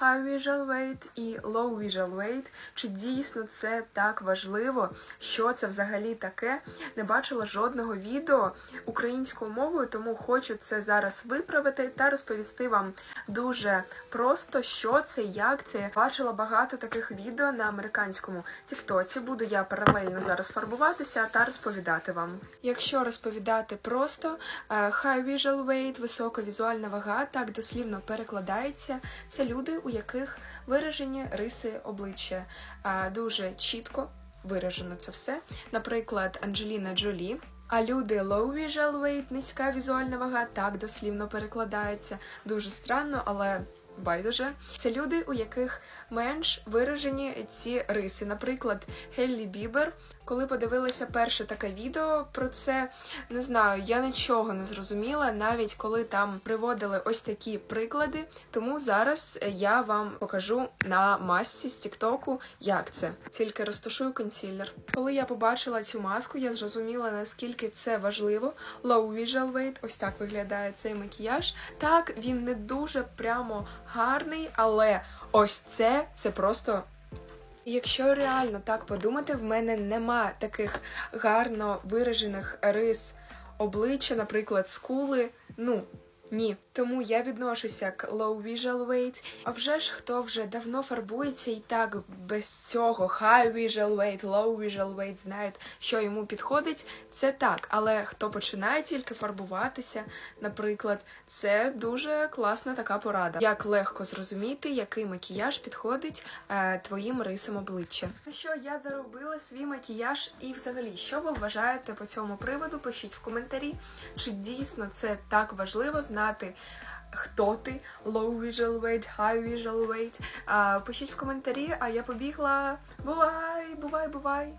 high visual weight і low visual weight. Чи дійсно це так важливо? Що це взагалі таке? Не бачила жодного відео українською мовою, тому хочу це зараз виправити та розповісти вам дуже просто, що це, як це. Бачила багато таких відео на американському тіктоці. Буду я паралельно зараз фарбуватися та розповідати вам. Якщо розповідати просто, е, high visual weight, висока візуальна вага, так дослівно перекладається. Це люди, у яких виражені риси обличчя дуже чітко виражено це все. Наприклад, Анджеліна Джолі. А люди low visual weight, низька візуальна вага, так дослівно перекладається. Дуже странно, але байдуже. Це люди, у яких менш виражені ці риси. Наприклад, Геллі Бібер. Коли подивилася перше таке відео про це, не знаю, я нічого не зрозуміла, навіть коли там приводили ось такі приклади. Тому зараз я вам покажу на масці з Тіктоку, як це. Тільки розташую консілер. Коли я побачила цю маску, я зрозуміла, наскільки це важливо. Low visual weight, ось так виглядає цей макіяж. Так, він не дуже прямо гарний, але ось це це просто. Якщо реально так подумати, в мене нема таких гарно виражених рис обличчя, наприклад, скули. Ну ні. Тому я відношуся к low visual weight. А вже ж хто вже давно фарбується і так без цього high visual weight, low visual weight знає, що йому підходить, це так. Але хто починає тільки фарбуватися, наприклад, це дуже класна така порада. Як легко зрозуміти, який макіяж підходить е, твоїм рисам обличчя. Ну що, я доробила свій макіяж, і взагалі, що ви вважаєте по цьому приводу? Пишіть в коментарі, чи дійсно це так важливо знати. Хто ти? Low visual weight, high visual weight. Пишіть в коментарі, а я побігла. Бувай, бувай, бувай.